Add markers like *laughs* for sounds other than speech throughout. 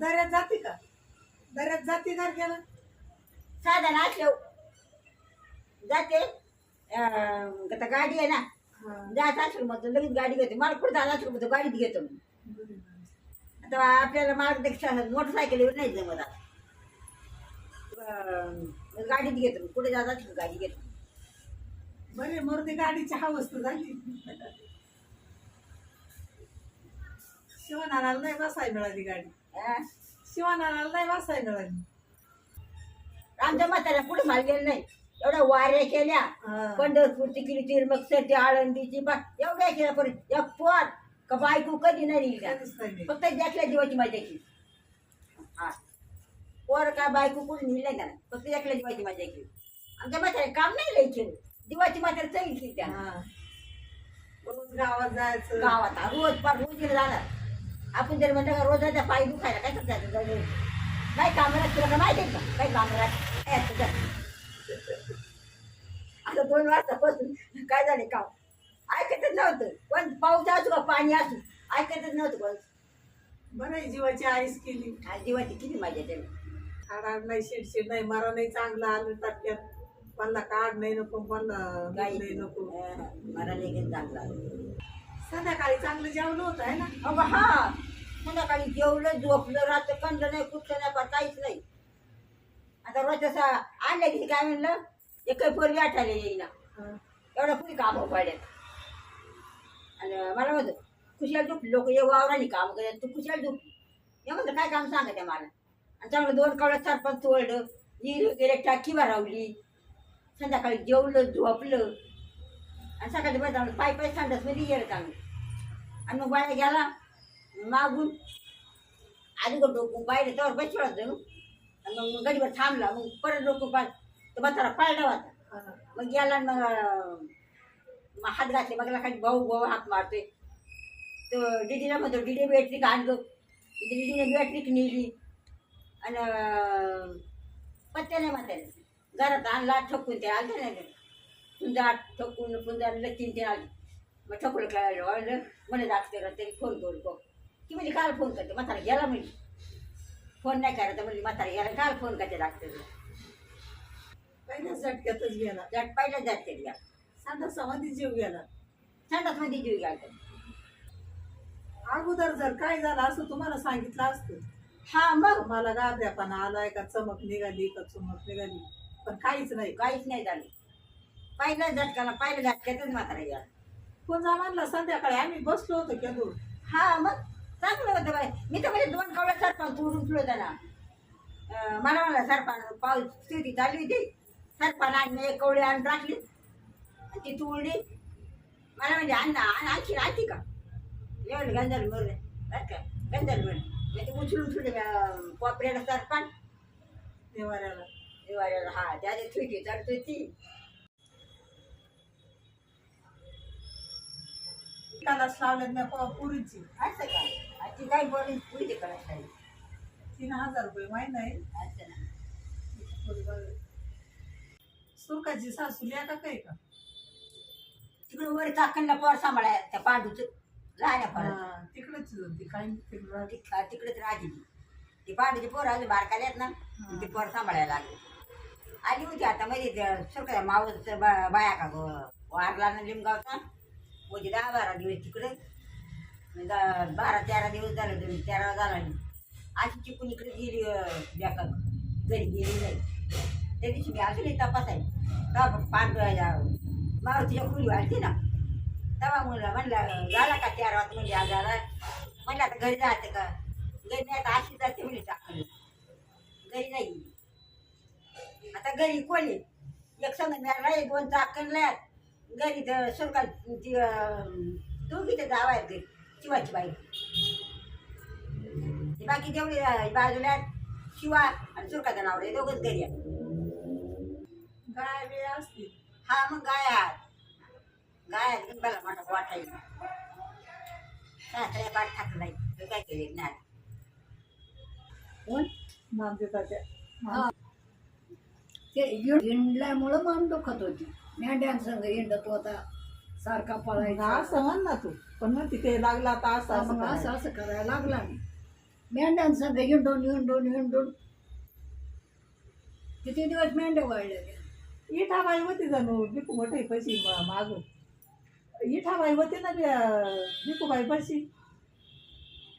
दर्यात जाते का? दर्यात जाते का गेला साधा नाचलो जाते. अं, आता गाडी आहे ना. जायचं असेल मग तर लगेच गाडी घेते. मला कुठं जायचं असेल मग तर गाडीत घेतो मी. आता आपल्याला मार्गदर्शन मोटरसायकलीवर नाही जमत आता. अं, मग गाडीत घेतो मी. कुठे जात असेल गाडी घेतो बरे मूर्ती गाडीची हा वस्तू झाली. *laughs* शिवनाला नाही बसाय मिळाली गाडी. शिवनाला नाही मिळाली आमच्या म्हाताऱ्या कुठे माल गेलं नाही. एवढ्या वाऱ्या केल्या. हा. पंढरपूरची केली तिरमगसरची आळंदीची बा एवढ्या केल्या परत एक पोर का बायको कधी नाही? कधीच नाही. नेली. फक्त देखल्या जीवाची मजा केली हा. पोर का बायको कुठे नेली नाही का? फक्त देखल्या जीवाची मजा केली आमच्या म्हाताऱ्या काम नाही लई केलं. जीवाची म्हातारी चैन केली त्या. हा. रोज गावात जायचं. गावात हा, रोज पार रोज गेलं जाणार. आपण जर म्हणलं का रोजाच्या पाय दुखायला काय करतात जाऊ दे. काय कामाला तुला का माहिती का? काय कामाला? काय असतं त्या? आता दोन वाजतापासून काय झाले काम? ऐकतच नव्हतं. पण पाऊस असू का पाणी असू ऐकतच नव्हतं पण बरं जीवाची आईस केली. आज जीवाची किती मजा त्याला हाडाड नाही शिडशिड नाही मरा नाही चांगलं आलं टाक्यात मला काढ नाही नको मला दूध काही नाही नको. मला लगेच चांगला संध्याकाळी चांगलं जेवलं होतं आहे ना? अगं हा. संध्याकाळी जेवलं झोपलं रात्र कंड नाही कुठलं नाही पण काहीच नाही. आता रोज तसा आणलं की काय म्हणलं? एक पोरगी आठायला येईना. एवढा पुरी कामं पडल्यात आणि मला म्हणतो खुशाल झोपली लोक ये वावराने काम करत तू खुशाल झोपली हे म्हणतो काय काम सांगत आहे मला? आणि चांगलं दोन कवड्यात सरपंच तोडलं ही गेले टाकी भरावली. संध्याकाळी जेवलं झोपलं. आणि सकाळी बरं पाय पाय सांडसमध्ये गेलं चांगलं आणि मग बाया गेला मागून आधी डोकून बाहेर त्यावर पैसे जाऊ आणि मग गडीवर थांबला मग परत डोकून पाय तर म्हातारा पळला होता. मग गेला मग हात घातले मग खाली भाऊ भाऊ हात मारतोय. तर दिदीला म्हणतो दिदी बॅटरी गं दिदीने बॅटरी नेली. आणि अं, पत्त्या नाही म्हातारे घरात आणला ठोकून ते आलं नाही. ठोकून आली. मग ठोकलं काय वाढलं. म्हणे तरी फोन करू को? ती म्हणजे काल फोन करते. म्हातारा गेला म्हणजे फोन नाही करायचा म्हणजे म्हातारा गेला काल फोन करते झटक्यातच गेला. संडासामध्ये जीव संडासमध्ये जीव अगोदर जर काय झालं असं तुम्हाला सांगितलं असतं. हा मग? मला गाभ्यापणा आलाय का? चमक निघाली का? चमक निघाली. पण काहीच नाही. काहीच नाही झालं. पहिल्या झटकाला पहिल्या झटक्यातच म्हातारा गेला कोण म्हणला संध्याकाळी आम्ही बसलो होतो केंदूर. हा मग चांगलं होतं बाय मी तर म्हणजे दोन कवड्या सरपण तोडून तुला त्याला. मला म्हणला सरपण पाऊस स्थिती चालली होती. सरपण आणि एक कवडी आणून टाकली. ती तोडली मला म्हणजे अन्न आणखी आणखी का? एवढं गंजल मरले बरं का गंजल मरले मी ते उचलून अं, कोपऱ्याला सरपण निवाऱ्याला दिवाळीला हा त्याची सुटी चढतोय ती मी प- पुरीची. असं का? ती काही बोलून पुढे करायचं तीन हजार रुपये महिना आहे. असं ना. पोरी बघ. सुरकाची सासू लेका काय का? तिकडे वर चाकणला पोर सांभाळाय त्या पांडूच लहान पोरा हा, तिकडेच ती काय तिकडे राहते. तिकडेच राहते ती. पांडूची पोर आली बारकाले आहेत ना ती पोर सांभाळायला लागली. आली होती आता मध्ये सरकार मावस बाया का गो? वारला ना लिमगावचा. म्हणजे दहा बारा दिवस तिकडे. बारा तेरा दिवस झाले दोन तेरा झाला नाही. अशी चिकून इकडे गेली बॅका घरी गेली नाही. त्या दिवशी मी अजूनही तपास आहे तेव्हा पांढरा मारुतीच्या खुली वाढते ना. तेव्हा मुलं म्हणलं झाला का तेरा वाजता? म्हणजे आज झाला. म्हणलं आता घरी जायचं का? घरी नाही आता अशी जाते. म्हणजे टाकली घरी नाही. आता घरी कोणी एक संग मिळाला एक दोन चाकणल्या घरी तर सरकार ती दोघी तर जावा आहेत शिवाची बाई. बाकी तेवढी अं, बाजूला. शिवा आणि सुरकाचं नाव रे दोघंच घरी आहेत. गाय बी असतील हा मग गाय आहेत. गाय आहेत लिंबाला मोठा वाटायला. सासऱ्या पाठ टाकलाय तर काय केले नाही. कोण? ते हिंडल्यामुळं मान दुखत होती. मेंढ्यांसंग हिंडत होता सारखा पळायचा. असं म्हण ना तू. पण म्हणते ते लागला आता असं असं मग असं करायला. असं करायला लागला मी. मेंढ्यांसंग हिंडून हिंडून हिंडून किती दिवस मेंढ्या वाढल्या त्या इठाबाई होती जणू. बिकू मोठे पैसे माग इठाबाई होती ना बिकूबाई पैसे.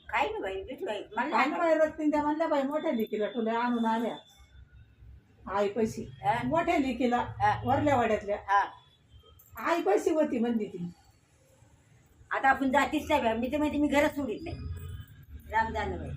काय नाही बाई बाई मला काय नाही बाई रत्तीन त्या म्हणल्या बाई मोठ्या लिकीला तुला आणून आल्या. आई पैसे हा? मोठ्या लिकीला हा. वरल्या वाड्यातल्या हा. आई पैसे होती म्हणली ती आता आपण जातीच नाही. मी तर माहिती मी घरच सोडित नाही राम जाणं बाई